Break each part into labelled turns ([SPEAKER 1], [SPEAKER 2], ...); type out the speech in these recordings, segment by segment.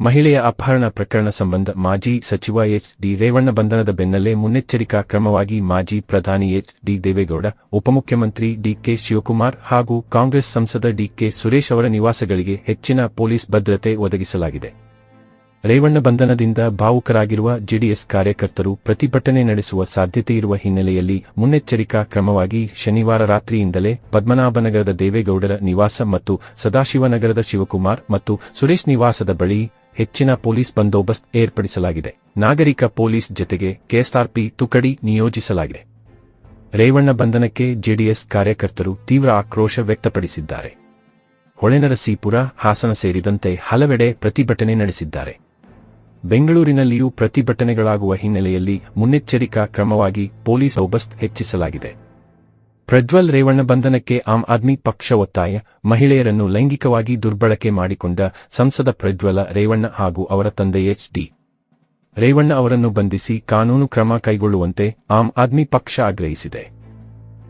[SPEAKER 1] ಮಹಿಳೆಯ ಅಪಹರಣ ಪ್ರಕರಣ ಸಂಬಂಧ ಮಾಜಿ ಸಚಿವ ಎಚ್ ಡಿ ರೇವಣ್ಣ ಬಂಧನದ ಬೆನ್ನಲ್ಲೇ ಮುನ್ನೆಚ್ಚರಿಕಾ ಕ್ರಮವಾಗಿ ಮಾಜಿ ಪ್ರಧಾನಿ ಎಚ್ ಡಿ ದೇವೇಗೌಡ, ಉಪಮುಖ್ಯಮಂತ್ರಿ ಡಿಕೆ ಶಿವಕುಮಾರ್ ಹಾಗೂ ಕಾಂಗ್ರೆಸ್ ಸಂಸದ ಡಿಕೆ ಸುರೇಶ್ ಅವರ ನಿವಾಸಗಳಿಗೆ ಹೆಚ್ಚಿನ ಪೊಲೀಸ್ ಭದ್ರತೆ ಒದಗಿಸಲಾಗಿದೆ. ರೇವಣ್ಣ ಬಂಧನದಿಂದ ಭಾವುಕರಾಗಿರುವ ಜೆಡಿಎಸ್ ಕಾರ್ಯಕರ್ತರು ಪ್ರತಿಭಟನೆ ನಡೆಸುವ ಸಾಧ್ಯತೆಯಿರುವ ಹಿನ್ನೆಲೆಯಲ್ಲಿ ಮುನ್ನೆಚ್ಚರಿಕಾ ಕ್ರಮವಾಗಿ ಶನಿವಾರ ರಾತ್ರಿಯಿಂದಲೇ ಪದ್ಮನಾಭನಗರದ ದೇವೇಗೌಡರ ನಿವಾಸ ಮತ್ತು ಸದಾಶಿವನಗರದ ಶಿವಕುಮಾರ್ ಮತ್ತು ಸುರೇಶ್ ನಿವಾಸದ ಬಳಿ ಹೆಚ್ಚಿನ ಪೊಲೀಸ್ ಬಂದೋಬಸ್ತ್ ಏರ್ಪಡಿಸಲಾಗಿದೆ. ನಾಗರಿಕ ಪೊಲೀಸ್ ಜತೆಗೆ ಕೆಎಸ್ಆರ್ಪಿ ತುಕಡಿ ನಿಯೋಜಿಸಲಾಗಿದೆ. ರೇವಣ್ಣ ಬಂಧನಕ್ಕೆ ಜೆಡಿಎಸ್ ಕಾರ್ಯಕರ್ತರು ತೀವ್ರ ಆಕ್ರೋಶ ವ್ಯಕ್ತಪಡಿಸಿದ್ದಾರೆ. ಹೊಳೆನರಸೀಪುರ, ಹಾಸನ ಸೇರಿದಂತೆ ಹಲವೆಡೆ ಪ್ರತಿಭಟನೆ ನಡೆಸಿದ್ದಾರೆ. ಬೆಂಗಳೂರಿನಲ್ಲಿಯೂ ಪ್ರತಿಭಟನೆಗಳಾಗುವ ಹಿನ್ನೆಲೆಯಲ್ಲಿ ಮುನ್ನೆಚ್ಚರಿಕಾ ಕ್ರಮವಾಗಿ ಪೊಲೀಸ್ ಬಂದೋಬಸ್ತ್ ಹೆಚ್ಚಿಸಲಾಗಿದೆ. ಪ್ರಜ್ವಲ್ ರೇವಣ್ಣ ಬಂಧನಕ್ಕೆ ಆಮ್ ಆದ್ಮಿ ಪಕ್ಷ ಒತ್ತಾಯ. ಮಹಿಳೆಯರನ್ನು ಲೈಂಗಿಕವಾಗಿ ದುರ್ಬಳಕೆ ಮಾಡಿಕೊಂಡ ಸಂಸದ ಪ್ರಜ್ವಲ ರೇವಣ್ಣ ಹಾಗೂ ಅವರ ತಂದೆ ಎಚ್ ಡಿ. ರೇವಣ್ಣ ಅವರನ್ನು ಬಂಧಿಸಿ ಕಾನೂನು ಕ್ರಮ ಕೈಗೊಳ್ಳುವಂತೆ ಆಮ್ ಆದ್ಮಿ ಪಕ್ಷ ಆಗ್ರಹಿಸಿದೆ.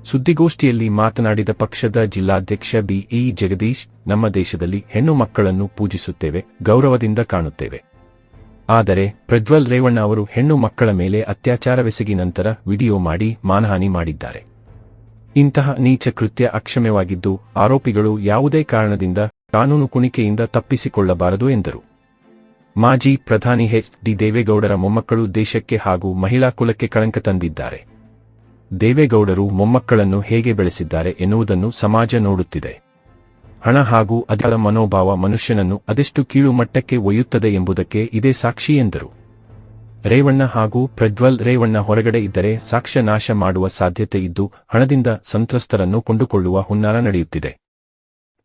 [SPEAKER 1] ಸುದ್ದಿಗೋಷ್ಠಿಯಲ್ಲಿ ಮಾತನಾಡಿದ ಪಕ್ಷದ ಜಿಲ್ಲಾಧ್ಯಕ್ಷ ಬಿಇ ಜಗದೀಶ್, ನಮ್ಮ ದೇಶದಲ್ಲಿ ಹೆಣ್ಣು ಮಕ್ಕಳನ್ನು ಪೂಜಿಸುತ್ತೇವೆ, ಗೌರವದಿಂದ ಕಾಣುತ್ತೇವೆ. ಆದರೆ ಪ್ರಜ್ವಲ್ ರೇವಣ್ಣ ಅವರು ಹೆಣ್ಣು ಮಕ್ಕಳ ಮೇಲೆ ಅತ್ಯಾಚಾರವೆಸಗಿ ನಂತರ ವಿಡಿಯೋ ಮಾಡಿ ಮಾನಹಾನಿ ಮಾಡಿದ್ದಾರೆ. ಇಂತಹ ನೀಚ ಕೃತ್ಯ ಅಕ್ಷಮ್ಯವಾಗಿದ್ದು ಆರೋಪಿಗಳು ಯಾವುದೇ ಕಾರಣದಿಂದ ಕಾನೂನು ಕುಣಿಕೆಯಿಂದ ತಪ್ಪಿಸಿಕೊಳ್ಳಬಾರದು ಎಂದರು. ಮಾಜಿ ಪ್ರಧಾನಿ ಎಚ್. ಡಿ. ದೇವೇಗೌಡರ ಮೊಮ್ಮಕ್ಕಳು ದೇಶಕ್ಕೆ ಹಾಗೂ ಮಹಿಳಾ ಕುಲಕ್ಕೆ ಕಳಂಕ ತಂದಿದ್ದಾರೆ. ದೇವೇಗೌಡರು ಮೊಮ್ಮಕ್ಕಳನ್ನು ಹೇಗೆ ಬೆಳೆಸಿದ್ದಾರೆ ಎನ್ನುವುದನ್ನು ಸಮಾಜ ನೋಡುತ್ತಿದೆ. ಹಣ ಹಾಗೂ ಅದರ ಮನೋಭಾವ ಮನುಷ್ಯನನ್ನು ಅದೆಷ್ಟು ಕೀಳು ಮಟ್ಟಕ್ಕೆ ಒಯ್ಯುತ್ತದೆ ಎಂಬುದಕ್ಕೆ ಇದೇ ಸಾಕ್ಷಿ ಎಂದರು. ರೇವಣ್ಣ ಹಾಗೂ ಪ್ರಜ್ವಲ್ ರೇವಣ್ಣ ಹೊರಗಡೆ ಇದ್ದರೆ ಸಾಕ್ಷ್ಯ ನಾಶ ಮಾಡುವ ಸಾಧ್ಯತೆ ಇದ್ದು, ಹಣದಿಂದ ಸಂತ್ರಸ್ತರನ್ನು ಕೊಂಡುಕೊಳ್ಳುವ ಹುನ್ನಾರ ನಡೆಯುತ್ತಿದೆ.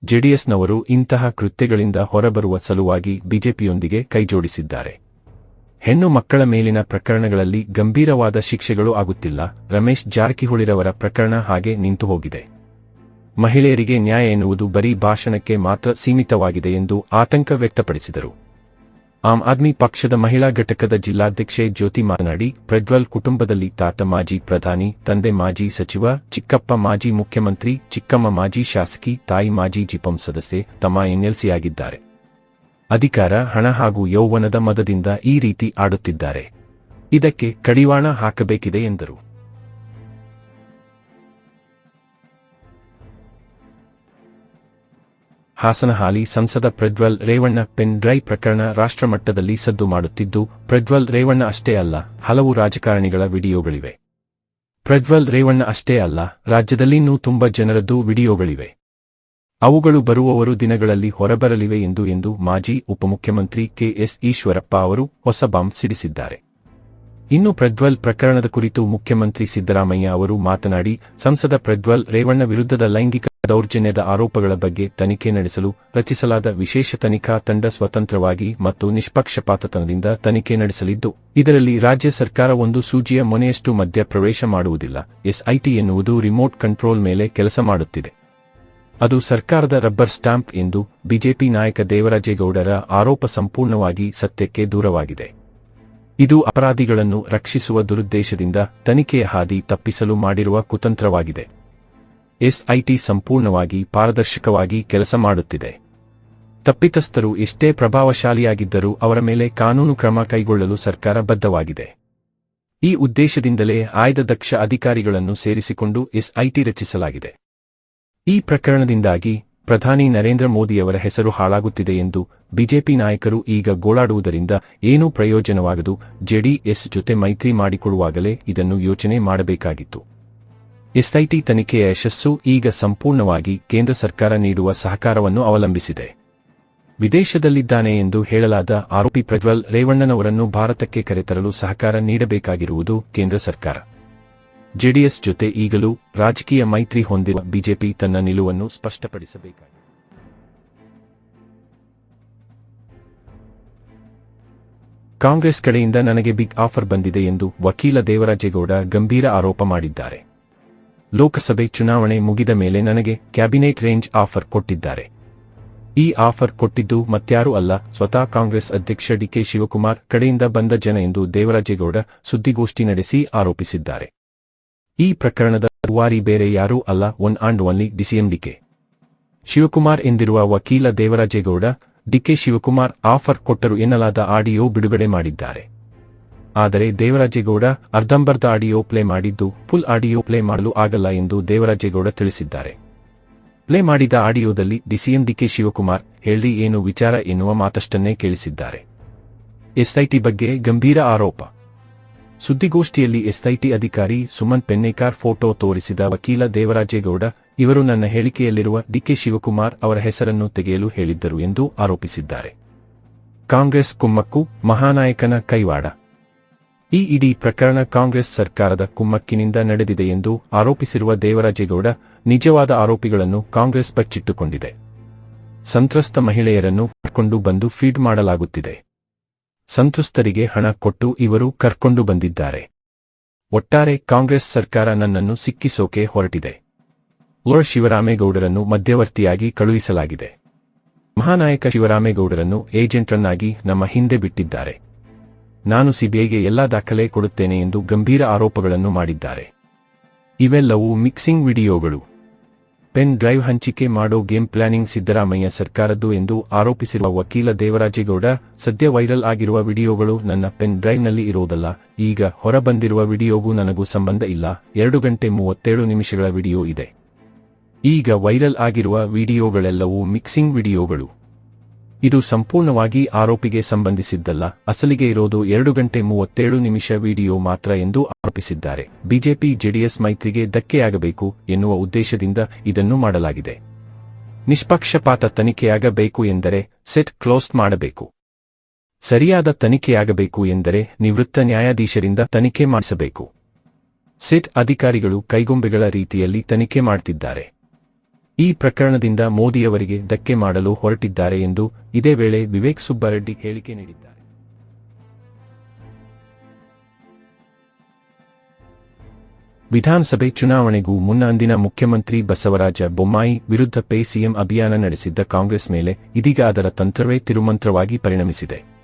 [SPEAKER 1] ಜೆಡಿಎಸ್ನವರು ಇಂತಹ ಕೃತ್ಯಗಳಿಂದ ಹೊರಬರುವ ಸಲುವಾಗಿ ಬಿಜೆಪಿಯೊಂದಿಗೆ ಕೈಜೋಡಿಸಿದ್ದಾರೆ. ಹೆಣ್ಣು ಮಕ್ಕಳ ಮೇಲಿನ ಪ್ರಕರಣಗಳಲ್ಲಿ ಗಂಭೀರವಾದ ಶಿಕ್ಷೆಗಳು ಆಗುತ್ತಿಲ್ಲ. ರಮೇಶ್ ಜಾರಕಿಹೊಳಿರವರ ಪ್ರಕರಣ ಹಾಗೆ ನಿಂತು ಹೋಗಿದೆ. ಮಹಿಳೆಯರಿಗೆ ನ್ಯಾಯ ಎನ್ನುವುದು ಬರೀ ಭಾಷಣಕ್ಕೆ ಮಾತ್ರ ಸೀಮಿತವಾಗಿದೆ ಎಂದು ಆತಂಕ ವ್ಯಕ್ತಪಡಿಸಿದರು. ಆಮ್ ಆದ್ಮಿ ಪಕ್ಷದ ಮಹಿಳಾ ಘಟಕದ ಜಿಲ್ಲಾಧ್ಯಕ್ಷೆ ಜ್ಯೋತಿ ಮಾತನಾಡಿ, ಪ್ರಜ್ವಲ್ ಕುಟುಂಬದಲ್ಲಿ ತಾತ ಮಾಜಿ ಪ್ರಧಾನಿ, ತಂದೆ ಮಾಜಿ ಸಚಿವ, ಚಿಕ್ಕಪ್ಪ ಮಾಜಿ ಮುಖ್ಯಮಂತ್ರಿ, ಚಿಕ್ಕಮ್ಮ ಮಾಜಿ ಶಾಸಕಿ, ತಾಯಿ ಮಾಜಿ ಜಿಪಂ ಸದಸ್ಯೆ, ತಮ್ಮ ಎನ್ಎಲ್ಸಿಯಾಗಿದ್ದಾರೆ ಅಧಿಕಾರ, ಹಣ ಹಾಗೂ ಯೌವನದ ಮದದಿಂದ ಈ ರೀತಿ ಆಡುತ್ತಿದ್ದಾರೆ. ಇದಕ್ಕೆ ಕಡಿವಾಣ ಹಾಕಬೇಕಿದೆ ಎಂದರು. ಹಾಸನ ಹಾಲಿ ಸಂಸದ ಪ್ರಜ್ವಲ್ ರೇವಣ್ಣ ಪೆನ್ ಡ್ರೈವ್ ಪ್ರಕರಣ ರಾಷ್ಟ್ರಮಟ್ಟದಲ್ಲಿ ಸದ್ದು ಮಾಡುತ್ತಿದ್ದು, ಪ್ರಜ್ವಲ್ ರೇವಣ್ಣ ಅಷ್ಟೇ ಅಲ್ಲ, ಹಲವು ರಾಜಕಾರಣಿಗಳ ವಿಡಿಯೋಗಳಿವೆ. ಪ್ರಜ್ವಲ್ ರೇವಣ್ಣ ಅಷ್ಟೇ ಅಲ್ಲ ರಾಜ್ಯದಲ್ಲಿನ್ನೂ ತುಂಬ ಜನರದ್ದು ವಿಡಿಯೋಗಳಿವೆ. ಅವುಗಳು ಬರುವವರು ದಿನಗಳಲ್ಲಿ ಹೊರಬರಲಿವೆ ಎಂದು ಎಂದು ಮಾಜಿ ಉಪಮುಖ್ಯಮಂತ್ರಿ ಕೆಎಸ್ ಈಶ್ವರಪ್ಪ ಅವರು ಹೊಸ ಬಾಂಬ್ ಸಿಡಿಸಿದ್ದಾರೆ. ಇನ್ನು ಪ್ರಜ್ವಲ್ ಪ್ರಕರಣದ ಕುರಿತು ಮುಖ್ಯಮಂತ್ರಿ ಸಿದ್ದರಾಮಯ್ಯ ಅವರು ಮಾತನಾಡಿ, ಸಂಸದ ಪ್ರಜ್ವಲ್ ರೇವಣ್ಣ ವಿರುದ್ಧದ ಲೈಂಗಿಕ ದೌರ್ಜನ್ಯದ ಆರೋಪಗಳ ಬಗ್ಗೆ ತನಿಖೆ ನಡೆಸಲು ರಚಿಸಲಾದ ವಿಶೇಷ ತನಿಖಾ ತಂಡ ಸ್ವತಂತ್ರವಾಗಿ ಮತ್ತು ನಿಷ್ಪಕ್ಷಪಾತತನದಿಂದ ತನಿಖೆ ನಡೆಸಲಿದ್ದು, ಇದರಲ್ಲಿ ರಾಜ್ಯ ಸರ್ಕಾರ ಒಂದು ಸೂಜಿಯ ಮೊನೆಯಷ್ಟು ಮಧ್ಯ ಪ್ರವೇಶ ಮಾಡುವುದಿಲ್ಲ. ಎಸ್ಐಟಿ ಎನ್ನುವುದು ರಿಮೋಟ್ ಕಂಟ್ರೋಲ್ ಮೇಲೆ ಕೆಲಸ ಮಾಡುತ್ತಿದೆ. ಅದು ಸರ್ಕಾರದ ರಬ್ಬರ್ ಸ್ಟಾಂಪ್ ಎಂದು ಬಿಜೆಪಿ ನಾಯಕ ದೇವರಾಜೇಗೌಡರ ಆರೋಪ ಸಂಪೂರ್ಣವಾಗಿ ಸತ್ಯಕ್ಕೆ ದೂರವಾಗಿದೆ. ಇದು ಅಪರಾಧಿಗಳನ್ನು ರಕ್ಷಿಸುವ ದುರುದ್ದೇಶದಿಂದ ತನಿಖೆಯ ಹಾದಿ ತಪ್ಪಿಸಲು ಮಾಡಿರುವ ಕುತಂತ್ರವಾಗಿದೆ. ಎಸ್ಐಟಿ ಸಂಪೂರ್ಣವಾಗಿ ಪಾರದರ್ಶಕವಾಗಿ ಕೆಲಸ ಮಾಡುತ್ತಿದೆ. ತಪ್ಪಿತಸ್ಥರು ಎಷ್ಟೇ ಪ್ರಭಾವಶಾಲಿಯಾಗಿದ್ದರೂ ಅವರ ಮೇಲೆ ಕಾನೂನು ಕ್ರಮ ಕೈಗೊಳ್ಳಲು ಸರ್ಕಾರ ಬದ್ಧವಾಗಿದೆ. ಈ ಉದ್ದೇಶದಿಂದಲೇ ಆಯ್ದ ದಕ್ಷ ಅಧಿಕಾರಿಗಳನ್ನು ಸೇರಿಸಿಕೊಂಡು ಎಸ್ಐಟಿ ರಚಿಸಲಾಗಿದೆ. ಈ ಪ್ರಕರಣದಿಂದಾಗಿ ಪ್ರಧಾನಿ ನರೇಂದ್ರ ಮೋದಿಯವರ ಹೆಸರು ಹಾಳಾಗುತ್ತಿದೆ ಎಂದು ಬಿಜೆಪಿ ನಾಯಕರು ಈಗ ಗೋಳಾಡುವುದರಿಂದ ಏನೂ ಪ್ರಯೋಜನವಾಗದು, ಜೆಡಿಎಸ್ ಜೊತೆ ಮೈತ್ರಿ ಮಾಡಿಕೊಳ್ಳುವಾಗಲೇ ಇದನ್ನು ಯೋಚನೆ ಮಾಡಬೇಕಾಗಿತ್ತು. ಎಸ್ಐಟಿ ತನಿಖೆಯ ಯಶಸ್ಸು ಈಗ ಸಂಪೂರ್ಣವಾಗಿ ಕೇಂದ್ರ ಸರ್ಕಾರ ನೀಡುವ ಸಹಕಾರವನ್ನು ಅವಲಂಬಿಸಿದೆ. ವಿದೇಶದಲ್ಲಿದ್ದಾನೆ ಎಂದು ಹೇಳಲಾದ ಆರೋಪಿ ಪ್ರಜ್ವಲ್ ರೇವಣ್ಣನವರನ್ನು ಭಾರತಕ್ಕೆ ಕರೆತರಲು ಸಹಕಾರ ನೀಡಬೇಕಾಗಿರುವುದು ಕೇಂದ್ರ ಸರ್ಕಾರ. ಜೆಡಿಎಸ್ ಜೊತೆ ಈಗಲೂ ರಾಜಕೀಯ ಮೈತ್ರಿ ಹೊಂದಿರುವ ಬಿಜೆಪಿ ತನ್ನ ನಿಲುವನ್ನು ಸ್ಪಷ್ಟಪಡಿಸಬೇಕಾಗಿದೆ. ಕಾಂಗ್ರೆಸ್ ಕಡೆಯಿಂದ ನನಗೆ ಬಿಗ್ ಆಫರ್ ಬಂದಿದೆ ಎಂದು ವಕೀಲ ದೇವರಾಜೇಗೌಡ ಗಂಭೀರ ಆರೋಪ ಮಾಡಿದ್ದಾರೆ. ಲೋಕಸಭೆ ಚುನಾವಣೆ ಮುಗಿದ ಮೇಲೆ ನನಗೆ ಕ್ಯಾಬಿನೆಟ್ ರೇಂಜ್ ಆಫರ್ ಕೊಟ್ಟಿದ್ದಾರೆ. ಈ ಆಫರ್ ಕೊಟ್ಟಿದ್ದು ಮತ್ಯಾರೂ ಅಲ್ಲ, ಸ್ವತಃ ಕಾಂಗ್ರೆಸ್ ಅಧ್ಯಕ್ಷ ಡಿಕೆ ಶಿವಕುಮಾರ್ ಕಡೆಯಿಂದ ಬಂದ ಜನ ಎಂದು ದೇವರಾಜೇಗೌಡ ಸುದ್ದಿಗೋಷ್ಠಿ ನಡೆಸಿ ಆರೋಪಿಸಿದ್ದಾರೆ. ಈ ಪ್ರಕರಣದ ರೂವಾರಿ ಬೇರೆ ಯಾರೂ ಅಲ್ಲ, one and only DCM DK Shivakumar ಎಂದಿರುವ ವಕೀಲ ದೇವರಾಜೇಗೌಡ ಡಿಕೆ ಶಿವಕುಮಾರ್ ಆಫರ್ ಕೊಟ್ಟರು ಎನ್ನಲಾದ ಆಡಿಯೋ ಬಿಡುಗಡೆ ಮಾಡಿದ್ದಾರೆ. ಆದರೆ ದೇವರಾಜೇಗೌಡ ಅರ್ಧಂಬರ್ಧ ಆಡಿಯೋ ಪ್ಲೇ ಮಾಡಿದ್ದು ಫುಲ್ ಆಡಿಯೋ ಪ್ಲೇ ಮಾಡಲು ಆಗಲ್ಲ ಎಂದು ದೇವರಾಜೇಗೌಡ ತಿಳಿಸಿದ್ದಾರೆ. ಪ್ಲೇ ಮಾಡಿದ ಆಡಿಯೋದಲ್ಲಿ ಡಿಸಿಎಂ ಡಿಕೆ ಶಿವಕುಮಾರ್ ಹೇಳಿ ಏನು ವಿಚಾರ ಎನ್ನುವ ಮಾತಷ್ಟನ್ನೇ ಕೇಳಿಸಿದ್ದಾರೆ. ಎಸ್ಐಟಿ ಬಗ್ಗೆ ಗಂಭೀರ ಆರೋಪ. ಸುದ್ದಿಗೋಷ್ಠಿಯಲ್ಲಿ ಎಸ್ಐಟಿ ಅಧಿಕಾರಿ ಸುಮನ್ ಪೆನ್ನೇಕಾರ್ ಫೋಟೋ ತೋರಿಸಿದ ವಕೀಲ ದೇವರಾಜೇಗೌಡ ಇವರು ನನ್ನ ಹೇಳಿಕೆಯಲ್ಲಿರುವ ಡಿಕೆ ಶಿವಕುಮಾರ್ ಅವರ ಹೆಸರನ್ನು ತೆಗೆಯಲು ಹೇಳಿದ್ದರು ಎಂದು ಆರೋಪಿಸಿದ್ದಾರೆ. ಕಾಂಗ್ರೆಸ್ ಕುಮ್ಮಕ್ಕು ಮಹಾನಾಯಕನ ಕೈವಾಡ. ಈ ಇಡೀ ಪ್ರಕರಣ ಕಾಂಗ್ರೆಸ್ ಸರ್ಕಾರದ ಕುಮ್ಮಕ್ಕಿನಿಂದ ನಡೆದಿದೆ ಎಂದು ಆರೋಪಿಸಿರುವ ದೇವರಾಜೇಗೌಡ ನಿಜವಾದ ಆರೋಪಿಗಳನ್ನು ಕಾಂಗ್ರೆಸ್ ಬಚ್ಚಿಟ್ಟುಕೊಂಡಿದೆ ಸಂತ್ರಸ್ತ ಮಹಿಳೆಯರನ್ನು ಕರ್ಕೊಂಡು ಬಂದು ಫೀಡ್ ಮಾಡಲಾಗುತ್ತಿದೆ. ಸಂತ್ರಸ್ತರಿಗೆ ಹಣ ಕೊಟ್ಟು ಇವರು ಕರ್ಕೊಂಡು ಬಂದಿದ್ದಾರೆ. ಒಟ್ಟಾರೆ ಕಾಂಗ್ರೆಸ್ ಸರ್ಕಾರ ನನ್ನನ್ನು ಸಿಕ್ಕಿಸೋಕೆ ಹೊರಟಿದೆ. ಓರ್ ಶಿವರಾಮೇಗೌಡರನ್ನು ಮಧ್ಯವರ್ತಿಯಾಗಿ ಕಳುಹಿಸಲಾಗಿದೆ. ಮಹಾನಾಯಕ ಶಿವರಾಮೇಗೌಡರನ್ನು ಏಜೆಂಟ್ರನ್ನಾಗಿ ನಮ್ಮ ಹಿಂದೆ ಬಿಟ್ಟಿದ್ದಾರೆ. ನಾನು ಸಿಬಿಐಗೆ ಎಲ್ಲಾ ದಾಖಲೆ ಕೊಡುತ್ತೇನೆ ಎಂದು ಗಂಭೀರ ಆರೋಪಗಳನ್ನು ಮಾಡಿದ್ದಾರೆ. ಇವೆಲ್ಲವೂ ಮಿಕ್ಸಿಂಗ್ ವಿಡಿಯೋಗಳು. ಪೆನ್ ಡ್ರೈವ್ ಹಂಚಿಕೆ ಮಾಡೋ ಗೇಮ್ ಪ್ಲಾನಿಂಗ್ ಸಿದ್ದರಾಮಯ್ಯ ಸರ್ಕಾರದ್ದು ಎಂದು ಆರೋಪಿಸಿರುವ ವಕೀಲ ದೇವರಾಜೇಗೌಡ, ಸದ್ಯ ವೈರಲ್ ಆಗಿರುವ ವಿಡಿಯೋಗಳು ನನ್ನ ಪೆನ್ ಡ್ರೈವ್ನಲ್ಲಿ ಇರೋದಲ್ಲ, ಈಗ ಹೊರಬಂದಿರುವ ವಿಡಿಯೋಗೂ ನನಗೂ ಸಂಬಂಧ ಇಲ್ಲ, ಎರಡು ಗಂಟೆ ಮೂವತ್ತೇಳು ನಿಮಿಷಗಳ ವಿಡಿಯೋ ಇದೆ. ಈಗ ವೈರಲ್ ಆಗಿರುವ ವಿಡಿಯೋಗಳೆಲ್ಲವೂ ಮಿಕ್ಸಿಂಗ್ ವಿಡಿಯೋಗಳು. ಇದು ಸಂಪೂರ್ಣವಾಗಿ ಆರೋಪಿಗೆ ಸಂಬಂಧಿಸಿದ್ದಲ್ಲ. ಅಸಲಿಗೆ ಇರೋದು ಎರಡು ಗಂಟೆ ಮೂವತ್ತೇಳು ನಿಮಿಷ ವಿಡಿಯೋ ಮಾತ್ರ ಎಂದು ಆರೋಪಿಸಿದ್ದಾರೆ. ಬಿಜೆಪಿ ಜೆಡಿಎಸ್ ಮೈತ್ರಿಗೆ ಧಕ್ಕೆಯಾಗಬೇಕು ಎನ್ನುವ ಉದ್ದೇಶದಿಂದ ಇದನ್ನು ಮಾಡಲಾಗಿದೆ. ನಿಷ್ಪಕ್ಷಪಾತ ತನಿಖೆಯಾಗಬೇಕು ಎಂದರೆ ಸೆಟ್ ಕ್ಲೋಸ್ ಮಾಡಬೇಕು. ಸರಿಯಾದ ತನಿಖೆಯಾಗಬೇಕು ಎಂದರೆ ನಿವೃತ್ತ ನ್ಯಾಯಾಧೀಶರಿಂದ ತನಿಖೆ ಮಾಡಿಸಬೇಕು. ಸೆಟ್ ಅಧಿಕಾರಿಗಳು ಕೈಗೊಂಬೆಗಳ ರೀತಿಯಲ್ಲಿ ತನಿಖೆ ಮಾಡ್ತಿದ್ದಾರೆ. ಈ ಪ್ರಕರಣದಿಂದ ಮೋದಿಯವರಿಗೆ ಧಕ್ಕೆ ಮಾಡಲು ಹೊರಟಿದ್ದಾರೆ ಎಂದು ಇದೇ ವೇಳೆ ವಿವೇಕ್ ಸುಬ್ಬಾರೆಡ್ಡಿ ಹೇಳಿಕೆ ನೀಡಿದ್ದಾರೆ. ವಿಧಾನಸಭೆ ಚುನಾವಣೆಗೂ ಮುನ್ನ ಅಂದಿನ ಮುಖ್ಯಮಂತ್ರಿ ಬಸವರಾಜ ಬೊಮ್ಮಾಯಿ ವಿರುದ್ಧ ಪೇ ಸಿಎಂ ಅಭಿಯಾನ ನಡೆಸಿದ್ದ ಕಾಂಗ್ರೆಸ್ ಮೇಲೆ ಇದೀಗ ಅದರ ತಂತ್ರವೇ ತಿರುಮಂತ್ರವಾಗಿ ಪರಿಣಮಿಸಿದೆ.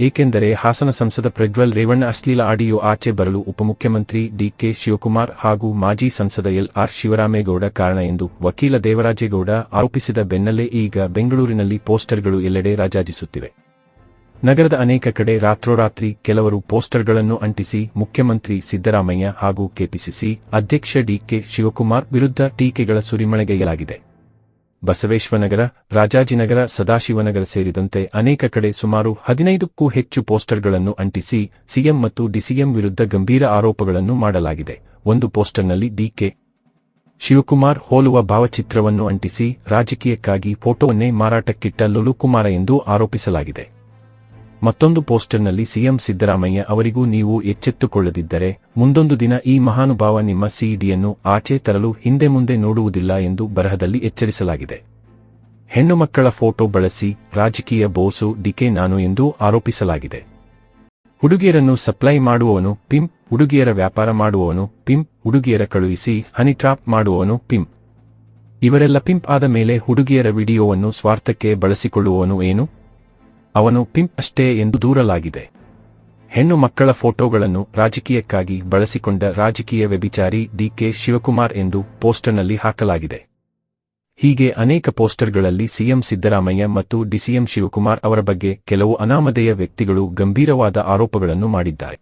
[SPEAKER 1] ಏಕೆಂದರೆ ಹಾಸನ ಸಂಸದ ಪ್ರಜ್ವಲ್ ರೇವಣ್ಣ ಅಶ್ಲೀಲ ಆಡಿಯೋ ಆಚೆ ಬರಲು ಉಪಮುಖ್ಯಮಂತ್ರಿ ಡಿಕೆ ಶಿವಕುಮಾರ್ ಹಾಗೂ ಮಾಜಿ ಸಂಸದ ಎಲ್ ಆರ್ ಶಿವರಾಮೇಗೌಡ ಕಾರಣ ಎಂದು ವಕೀಲ ದೇವರಾಜೇಗೌಡ ಆರೋಪಿಸಿದ ಬೆನ್ನಲ್ಲೇ ಈಗ ಬೆಂಗಳೂರಿನಲ್ಲಿ ಪೋಸ್ಟರ್ಗಳು ಎಲ್ಲೆಡೆ ರಾಜಾಜಿಸುತ್ತಿವೆ. ನಗರದ ಅನೇಕ ಕಡೆ ರಾತ್ರೋರಾತ್ರಿ ಕೆಲವರು ಪೋಸ್ಟರ್ಗಳನ್ನು ಅಂಟಿಸಿ ಮುಖ್ಯಮಂತ್ರಿ ಸಿದ್ದರಾಮಯ್ಯ ಹಾಗೂ ಕೆಪಿಸಿಸಿ ಅಧ್ಯಕ್ಷ ಡಿಕೆ ಶಿವಕುಮಾರ್ ವಿರುದ್ಧ ಟೀಕೆಗಳ ಸುರಿಮಳೆಗೈಯಲಾಗಿದೆ. ಬಸವೇಶ್ವನಗರ ರಾಜಾಜಿನಗರ, ಸದಾಶಿವನಗರ ಸೇರಿದಂತೆ ಅನೇಕ ಕಡೆ ಸುಮಾರು ಹದಿನೈದಕ್ಕೂ ಹೆಚ್ಚು ಪೋಸ್ಟರ್ಗಳನ್ನು ಅಂಟಿಸಿ ಸಿಎಂ ಮತ್ತು ಡಿಸಿಎಂ ವಿರುದ್ಧ ಗಂಭೀರ ಆರೋಪಗಳನ್ನು ಮಾಡಲಾಗಿದೆ. ಒಂದು ಪೋಸ್ಟರ್ನಲ್ಲಿ ಡಿಕೆ ಶಿವಕುಮಾರ್ ಹೋಲುವ ಭಾವಚಿತ್ರವನ್ನು ಅಂಟಿಸಿ ರಾಜಕೀಯಕ್ಕಾಗಿ ಫೋಟೋವನ್ನೇ ಮಾರಾಟಕ್ಕಿಟ್ಟ ಲುಲುಕುಮಾರ ಎಂದು ಆರೋಪಿಸಲಾಗಿದೆ. ಮತ್ತೊಂದು ಪೋಸ್ಟರ್ನಲ್ಲಿ ಸಿಎಂ ಸಿದ್ದರಾಮಯ್ಯ ಅವರಿಗೂ ನೀವು ಎಚ್ಚೆತ್ತುಕೊಳ್ಳದಿದ್ದರೆ ಮುಂದೊಂದು ದಿನ ಈ ಮಹಾನುಭಾವ ನಿಮ್ಮ ಸಿಇಡಿಯನ್ನು ಆಚೆ ತರಲು ಹಿಂದೆ ಮುಂದೆ ನೋಡುವುದಿಲ್ಲ ಎಂದು ಬರಹದಲ್ಲಿ ಎಚ್ಚರಿಸಲಾಗಿದೆ. ಹೆಣ್ಣು ಮಕ್ಕಳ ಫೋಟೋ ಬಳಸಿ ರಾಜಕೀಯ ಬೋಸು ಡಿಕೆ ನಾನು ಎಂದು ಆರೋಪಿಸಲಾಗಿದೆ. ಹುಡುಗಿಯರನ್ನು ಸಪ್ಲೈ ಮಾಡುವವನು ಪಿಂ, ಹುಡುಗಿಯರ ವ್ಯಾಪಾರ ಮಾಡುವವನು ಪಿಂ, ಹುಡುಗಿಯರ ಕಳುಹಿಸಿ ಹನಿ ಟ್ರಾಪ್ ಮಾಡುವವನು ಪಿಂ. ಇವರೆಲ್ಲ ಪಿಂಪ್ ಆದ ಮೇಲೆ ಹುಡುಗಿಯರ ವಿಡಿಯೋವನ್ನು ಸ್ವಾರ್ಥಕ್ಕೆ ಬಳಸಿಕೊಳ್ಳುವವನು ಏನು? ಅವನು ಪಿಂಪ್ ಅಷ್ಟೇ ಎಂದು ದೂರಲಾಗಿದೆ. ಹೆಣ್ಣು ಮಕ್ಕಳ ಫೋಟೋಗಳನ್ನು ರಾಜಕೀಯಕ್ಕಾಗಿ ಬಳಸಿಕೊಂಡ ರಾಜಕೀಯ ವ್ಯಭಿಚಾರಿ ಡಿಕೆ ಶಿವಕುಮಾರ್ ಎಂದು ಪೋಸ್ಟರ್ನಲ್ಲಿ ಹಾಕಲಾಗಿದೆ. ಹೀಗೆ ಅನೇಕ ಪೋಸ್ಟರ್ಗಳಲ್ಲಿ ಸಿಎಂ ಸಿದ್ದರಾಮಯ್ಯ ಮತ್ತು ಡಿಸಿಎಂ ಶಿವಕುಮಾರ್ ಅವರ ಬಗ್ಗೆ ಕೆಲವು ಅನಾಮಧೇಯ ವ್ಯಕ್ತಿಗಳು ಗಂಭೀರವಾದ ಆರೋಪಗಳನ್ನು ಮಾಡಿದ್ದಾರೆ.